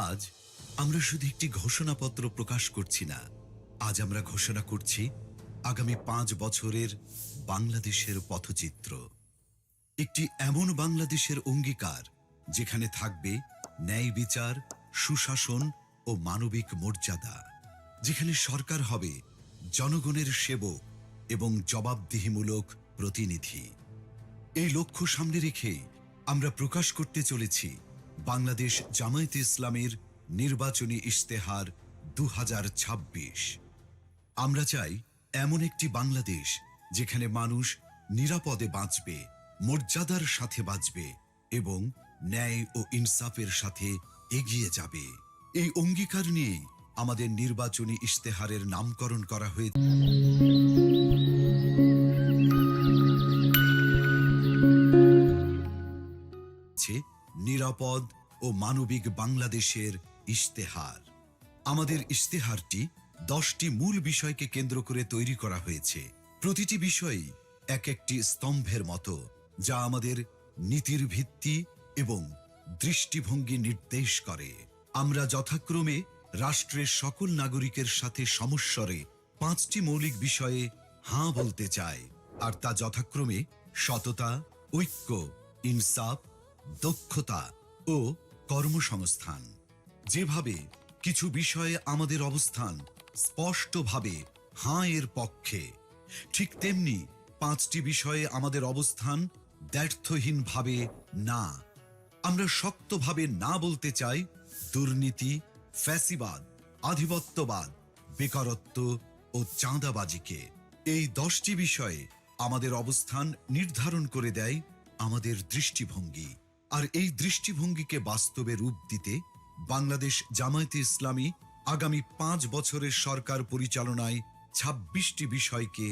আজ আমরা শুধু একটি ঘোষণাপত্র প্রকাশ করছি না, আজ আমরা ঘোষণা করছি আগামী পাঁচ বছরের বাংলাদেশের পথচিত্র। একটি এমন বাংলাদেশের অঙ্গীকার যেখানে থাকবে ন্যায় বিচার, সুশাসন ও মানবিক মর্যাদা, যেখানে সরকার হবে জনগণের সেবক এবং জবাবদিহিমূলক প্রতিনিধি। এই লক্ষ্য সামনে রেখে আমরা প্রকাশ করতে চলেছি বাংলাদেশ জামায়াতে ইসলামের নির্বাচনী ইশতেহার দু হাজার ছাব্বিশ। আমরা চাই এমন একটি বাংলাদেশ যেখানে মানুষ নিরাপদে বাঁচবে, মর্যাদার সাথে বাঁচবে এবং ন্যায় ও ইনসাফের সাথে এগিয়ে যাবে। এই অঙ্গীকার নিয়েই আমাদের নির্বাচনী ইশতেহারের নামকরণ করা হয়েছে নিরাপদ ও মানবিক বাংলাদেশের ইশতেহার। আমাদের ইশতেহারটি দশটি মূল বিষয়কে কেন্দ্র করে তৈরি করা হয়েছে। প্রতিটি বিষয়ই এক একটি স্তম্ভের মতো, যা আমাদের নীতির ভিত্তি এবং দৃষ্টিভঙ্গি নির্দেশ করে। আমরা যথাক্রমে রাষ্ট্রের সকল নাগরিকের সাথে সমস্বরে পাঁচটি মৌলিক বিষয়ে হাঁ বলতে চাই, আর তা যথাক্রমে সততা, ঐক্য, ইনসাফ দক্ষতা ও কর্মসংস্থান। যেভাবে কিছু বিষয়ে আমাদের অবস্থান স্পষ্টভাবে হাঁ এর পক্ষে, ঠিক তেমনি পাঁচটি বিষয়ে আমাদের অবস্থান ব্যর্থহীনভাবে না। আমরা শক্তভাবে না বলতে চাই দুর্নীতি, ফ্যাসিবাদ, আধিপত্যবাদ, বেকারত্ব ও চাঁদাবাজিকে। এই দশটি বিষয়ে আমাদের অবস্থান নির্ধারণ করে দেয় আমাদের দৃষ্টিভঙ্গি। আর এই দৃষ্টিভঙ্গিকে বাস্তবে রূপ দিতে বাংলাদেশ জামায়াতে ইসলামী আগামী পাঁচ বছরের সরকার পরিচালনায় ছাব্বিশটি বিষয়কে